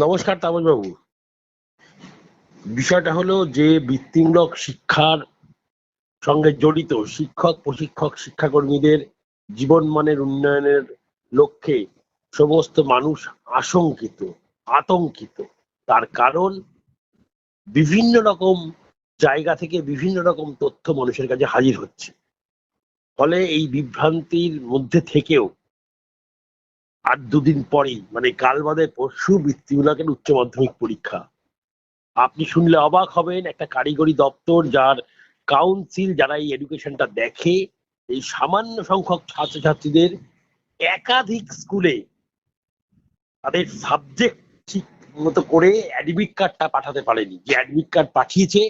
নমস্কার তাপস বাবু বিষয়টা হলো যে বৃত্তিমূলক শিক্ষার সঙ্গে জড়িত শিক্ষক, প্রশিক্ষক, শিক্ষাকর্মীদের জীবন মানের উন্নয়নের লক্ষ্যে সমস্ত মানুষ আশঙ্কিত, আতঙ্কিত। তার কারণ বিভিন্ন রকম জায়গা থেকে বিভিন্ন রকম তথ্য মানুষের কাছে হাজির হচ্ছে। ফলে এই বিভ্রান্তির মধ্যে থেকেও আর দুদিন পরেই মানে কাল বাদে পরশু বৃত্তিমূলকের উচ্চ মাধ্যমিক পরীক্ষা। আপনি শুনলে অবাক হবেন, একটা কারিগরি দপ্তর যার কাউন্সিল যারা এই এডুকেশনটা দেখে, এই সামান্য সংখ্যক ছাত্রছাত্রীদের একাধিক স্কুলে তাদের সাবজেক্ট ঠিক মতো করে অ্যাডমিট কার্ডটা পাঠাতে পারেনি। যে অ্যাডমিট কার্ড পাঠিয়েছে,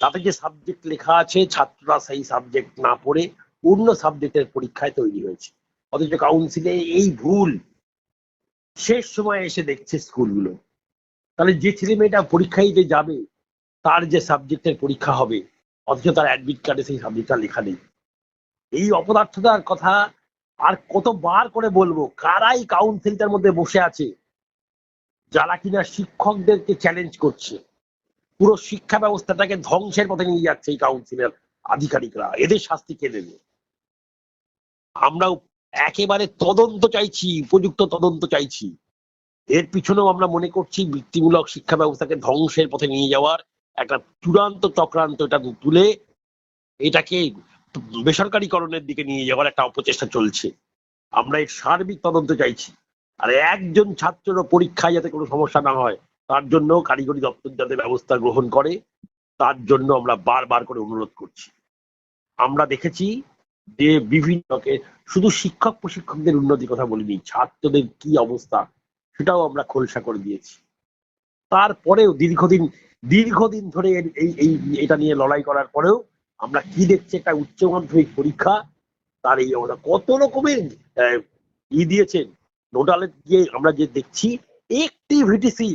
তাতে যে সাবজেক্ট লেখা আছে, ছাত্ররা সেই সাবজেক্ট না পড়ে অন্য সাবজেক্টের পরীক্ষায় তৈরি হয়েছে। অথচ কাউন্সিলে এই ভুল শেষ সময় এসে দেখছে স্কুলগুলো। তাহলে যে ছেলে মেয়েটা পরীক্ষা দিতে যাবে, তার যে সাবজেক্টের পরীক্ষা হবে, অথচ তার অ্যাডমিট কার্ডে সেই সাবজেক্টটা লেখা নেই। এই অপদার্থতার কথা আর কতবার করে বলব, কারাই কাউন্সিলটার মধ্যে বসে আছে, যারা কিনা শিক্ষকদেরকে চ্যালেঞ্জ করছে। পুরো শিক্ষা ব্যবস্থাটাকে ধ্বংসের পথে নিয়ে যাচ্ছে এই কাউন্সিলের আধিকারিকরা এদের শাস্তি কে দেবে? আমরাও একেবারে তদন্ত চাইছি, উপযুক্ত তদন্ত চাইছি। এর পিছনেও আমরা মনে করছি বৃত্তিমূলক শিক্ষা ব্যবস্থাকে ধ্বংসের পথে নিয়ে যাওয়ার একটা চূড়ান্ত চক্রান্ত এটা তুলে এটাকে বেসরকারীকরণের দিকে নিয়ে যাওয়ার একটা অপচেষ্টা চলছে। আমরা এর সার্বিক তদন্ত চাইছি। আর একজন ছাত্রেরও পরীক্ষায় যাতে কোনো সমস্যা না হয়, তার জন্য কারিগরি দপ্তর যাতে ব্যবস্থা গ্রহণ করে, তার জন্য আমরা বারবার করে অনুরোধ করছি। আমরা দেখেছি যে বিভিন্ন শুধু শিক্ষক প্রশিক্ষকদের উন্নতির কথা বলিনি, ছাত্রদের কি অবস্থা সেটাও আমরা খোলসা করে দিয়েছি। তারপরেও দীর্ঘদিন দীর্ঘদিন ধরে এই এই এটা নিয়ে লড়াই করার পরেও আমরা কি দেখছি একটা উচ্চ মাধ্যমিক পরীক্ষা, তার এই অবস্থা কত রকমের ই দিয়েছেন। নোডালের গিয়ে আমরা যে দেখছি, একটি ভিটিসি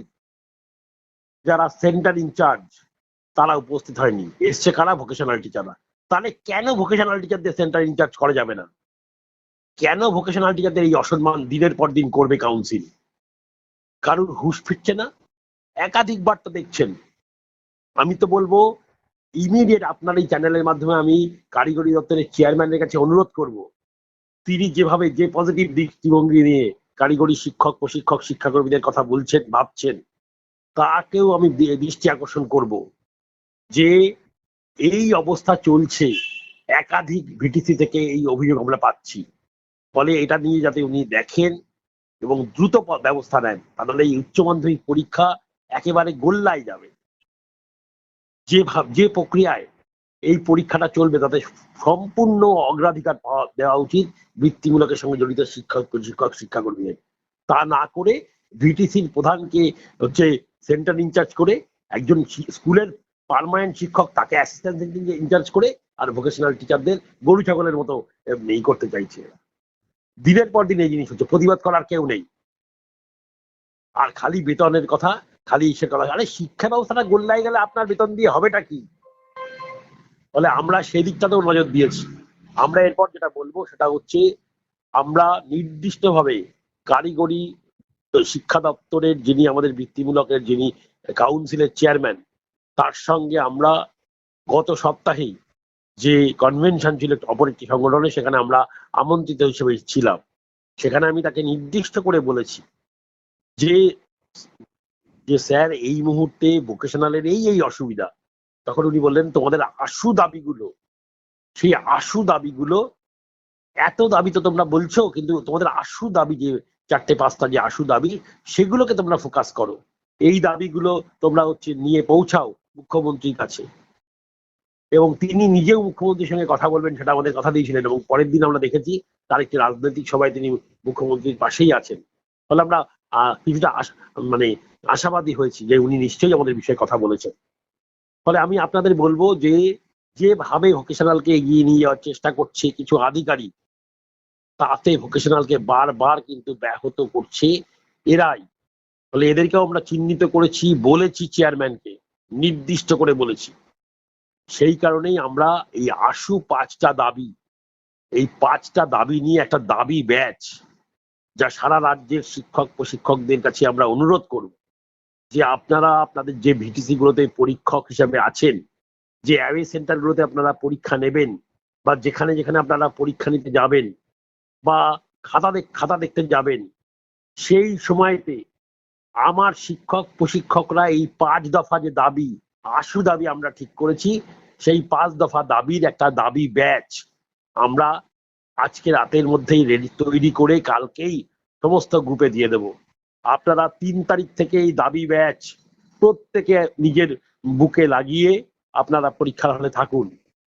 যারা সেন্টার ইনচার্জ তারা উপস্থিত হয়নি। এসছে কারা? ভোকেশনাল টিচাররা তাহলে কেন ভোকেশনাল টিচারদের সেন্টার ইনচার্জ করা যাবে না? কেন ভোকেশনাল টিচারদের এই অসম্মান দিনের পর দিন করবে কাউন্সিল কারুর হুশ ফিরছে না? একাধিকবার তো দেখছেন। আমি তো বলব ইমিডিয়েট আপনার এই চ্যানেলের মাধ্যমে আমি কারিগরি দপ্তরের চেয়ারম্যানের কাছে অনুরোধ করব, তিনি যেভাবে যে পজিটিভ দৃষ্টিভঙ্গি নিয়ে কারিগরি শিক্ষক, প্রশিক্ষক, শিক্ষাকর্মীদের কথা বলছেন, ভাবছেন, তাকেও আমি দৃষ্টি আকর্ষণ করব যে এই অবস্থা চলছে। একাধিক ভিটিসি থেকে এই অভিযোগ আমরা পাচ্ছি। ফলে এটা নিয়ে যাতে উনি দেখেন এবং দ্রুত ব্যবস্থা নেন, তাহলে এই উচ্চ মাধ্যমিক পরীক্ষা একেবারে গোল্লায় যাবে। যে ভাব যে প্রক্রিয়ায় এই পরীক্ষাটা চলবে, তাতে সম্পূর্ণ অগ্রাধিকার দেওয়া উচিত বৃত্তিমূলকের সঙ্গে জড়িত শিক্ষক শিক্ষক, শিক্ষাকর্মীদের। তা না করে ভিটিসির প্রধানকে হচ্ছে সেন্টার ইনচার্জ করে একজন স্কুলের পার্মানেন্ট শিক্ষক, তাকে অ্যাসিস্ট্যান্ট ইনচার্জ করে আর ভোকেশনাল টিচারদের গরু, ছাগলের মতো এই করতে চাইছে। দিনের পর দিন এই জিনিস হচ্ছে, প্রতিবাদ করার কেউ নেই। আর খালি বেতনের কথা, খালি ইসের করা, আরে শিক্ষা ব্যবস্থাটা গোল্লায় গেলে আপনার বেতন দিয়ে হবেটা কি? ফলে আমরা সেই দিকটাতেও নজর দিয়েছি। আমরা এরপর যেটা বলব, সেটা হচ্ছে, আমরা নির্দিষ্টভাবে কারিগরি শিক্ষা দপ্তরের যিনি আমাদের বৃত্তিমূলকের যিনি কাউন্সিলের চেয়ারম্যান তার সঙ্গে আমরা গত সপ্তাহেই যে কনভেনশন ছিল অপর একটি সংগঠনে, সেখানে আমরা আমন্ত্রিত হিসেবে ছিলাম। সেখানে আমি তাকে নির্দিষ্ট করে বলেছি যে যে স্যার, এই মুহূর্তে ভোকেশনালের এই এই অসুবিধা। তখন উনি বললেন, তোমাদের আশু দাবিগুলো, সেই আশু দাবিগুলো, এত দাবি তো তোমরা বলছো, কিন্তু তোমাদের আশু দাবি যে চারটে পাঁচটা যে আশু দাবি, সেগুলোকে তোমরা ফোকাস করো। এই দাবিগুলো তোমরা হচ্ছে নিয়ে পৌঁছাও। মুখ্যমন্ত্রীর কাছে। এবং তিনি নিজেও মুখ্যমন্ত্রীর সঙ্গে কথা বলবেন, সেটা আমাদের কথা দিয়েছিলেন। এবং পরের দিন আমরা দেখেছি, তার একটি রাজনৈতিক সভায় তিনি মুখ্যমন্ত্রীর পাশেই আছেন। ফলে আমরা কিছুটা মানে আশাবাদী হয়েছি যে উনি নিশ্চয়ই আমাদের বিষয়ে কথা বলেছেন। ফলে আমি আপনাদের বলব যে, যেভাবে ভোকেশনালকে এগিয়ে নিয়ে যাওয়ার চেষ্টা করছে কিছু আধিকারিক, তাতে ভোকেশনালকে বারবার কিন্তু ব্যাহত করছে এরাই। ফলে এদেরকেও আমরা চিহ্নিত করেছি, বলেছি চেয়ারম্যানকে নির্দিষ্ট করে বলেছি। সেই কারণেই আমরা এই আশু পাঁচটা দাবি, এই পাঁচটা দাবি নিয়ে একটা দাবি ব্যাচ যা সারা রাজ্যের শিক্ষক প্রশিক্ষকদের কাছে আমরা অনুরোধ করব যে আপনারা আপনাদের যে ভিটিসি গুলোতে পরীক্ষক হিসাবে আছেন, যে অ্যাওয়ে সেন্টার গুলোতে আপনারা পরীক্ষা নেবেন বা যেখানে যেখানে আপনারা পরীক্ষা নিতে যাবেন বা খাতা খাতা দেখতে যাবেন, সেই সময়তে আমার শিক্ষক প্রশিক্ষকরা এই পাঁচ দফা যে দাবি আশু দাবি আমরা ঠিক করেছি, সেই পাঁচ দফা দাবির একটা দাবি ব্যাচ আমরা আজকে রাতের মধ্যেই রেডি, তৈরি করে কালকেই সমস্ত গ্রুপে দিয়ে দেব। আপনারা তিন তারিখ থেকে এই দাবি ব্যাচ প্রত্যেকে নিজের বুকে লাগিয়ে আপনারা পরীক্ষার হলে থাকুন।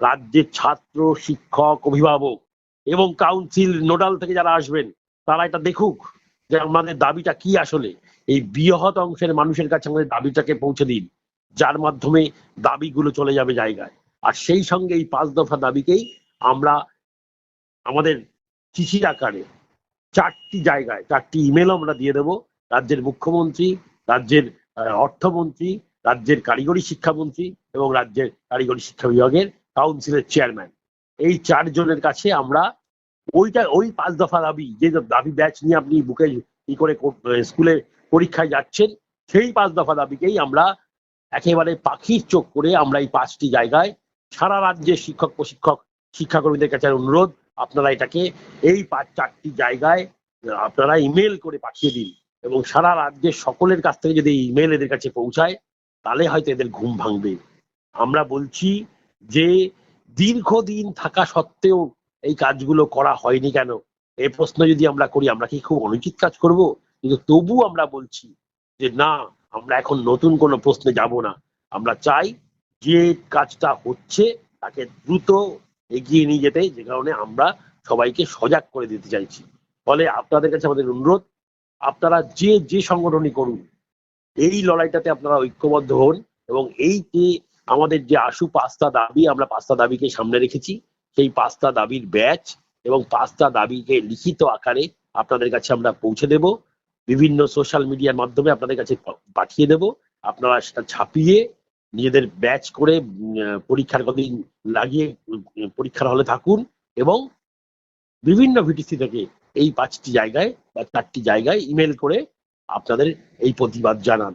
রাজ্যের ছাত্র, শিক্ষক, অভিভাবক এবং কাউন্সিল নোডাল থেকে যারা আসবেন, তারা এটা দেখুক যে আমাদের দাবিটা কি আসলে। এই বৃহৎ অংশের মানুষের কাছে আমাদের দাবিটাকে পৌঁছে দিন, যার মাধ্যমে দাবিগুলো চলে যাবে জায়গায়। আর সেই সঙ্গে এই পাঁচ দফা দাবিকেই আমরা আমাদের চিঠির আকারে চারটি জায়গায়, চারটি ইমেল আমরা দিয়ে দেব। রাজ্যের মুখ্যমন্ত্রী, রাজ্যের অর্থমন্ত্রী, রাজ্যের কারিগরি শিক্ষামন্ত্রী এবং রাজ্যের কারিগরি শিক্ষা বিভাগের কাউন্সিলের চেয়ারম্যান এই চারজনের কাছে আমরা ওইটা, ওই পাঁচ দফা দাবি, যে দাবি ব্যাচ নিয়ে আপনি বুকে ই করে স্কুলে পরীক্ষায় যাচ্ছেন, সেই পাঁচ দফা দাবিকেই আমরা একেবারে পাখির চোখ করে আমরা এই পাঁচটি জায়গায় সারা রাজ্যের শিক্ষক, প্রশিক্ষক, শিক্ষাকর্মীদের কাছে অনুরোধ, আপনারা এটাকে এই পাঁচ, চারটি জায়গায়, আপনারা ইমেল করে পাঠিয়ে দিন এবং সারা রাজ্যের সকলের কাছ থেকে যদি ইমেল এদের কাছে পৌঁছায়, তাহলে হয়তো এদের ঘুম ভাঙবে। আমরা বলছি যে দীর্ঘদিন থাকা সত্ত্বেও এই কাজগুলো করা হয়নি কেন? এই প্রশ্ন যদি আমরা করি, আমরা কি খুব অনুচিত কাজ করব? কিন্তু তবু আমরা বলছি যে না, আমরা এখন নতুন কোনো প্রশ্নে যাব না। আমরা চাই যে কাজটা হচ্ছে তাকে দ্রুত এগিয়ে নিয়ে যেতে, যে কারণে আমরা সবাইকে সজাগ করে দিতে চাইছি। ফলে আপনাদের কাছে আমাদের অনুরোধ, আপনারা যে যে সংগঠনই করুন, এই লড়াইটাতে আপনারা ঐক্যবদ্ধ হন এবং এই যে আমাদের যে আশু পাঁচটা দাবি, আমরা পাঁচটা দাবিকে সামনে রেখেছি, সেই পাঁচটা দাবির ব্যাচ এবং পাঁচটা দাবিকে লিখিত আকারে আপনাদের কাছে আমরা পৌঁছে দেব। বিভিন্ন সোশ্যাল মিডিয়ার মাধ্যমে আপনাদের কাছে পাঠিয়ে দেব। আপনারা সেটা ছাপিয়ে নিজেদের ব্যাচ করে পরীক্ষার কদিন লাগিয়ে পরীক্ষার হলে থাকুন এবং বিভিন্ন ভিটিসি থেকে এই পাঁচটি জায়গায় বা চারটি জায়গায় ইমেল করে আপনাদের এই প্রতিবাদ জানান।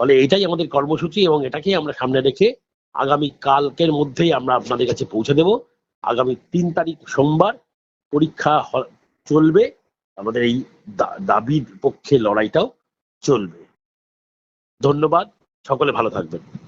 ফলে এটাই আমাদের কর্মসূচি এবং এটাকেই আমরা সামনে রেখে আগামী কালকের মধ্যেই আমরা আপনাদের কাছে পৌঁছে দেব। আগামী তিন তারিখ সোমবার পরীক্ষা চলবে। আমাদের এই দাবির পক্ষে লড়াইটাও চলবে। ধন্যবাদ সকলে ভালো থাকবেন।